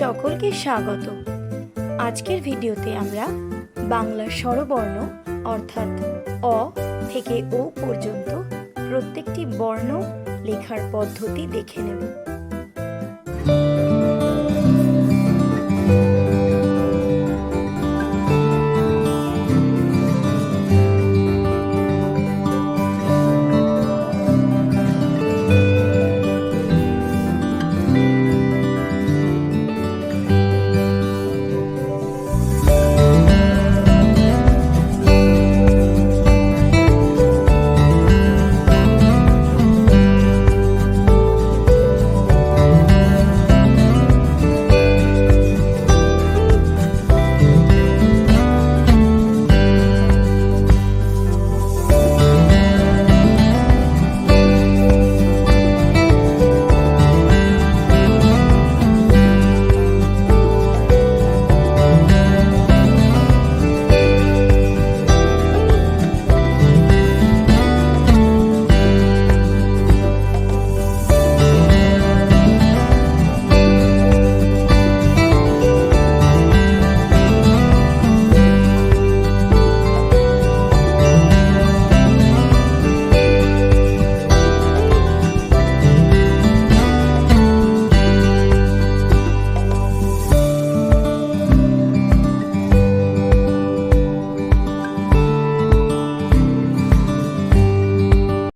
সকলকে স্বাগত। আজকের ভিডিওতে আমরা বাংলার স্বরবর্ণ, অর্থাৎ অ থেকে ও পর্যন্ত প্রত্যেকটি বর্ণ লেখার পদ্ধতি দেখে নেব।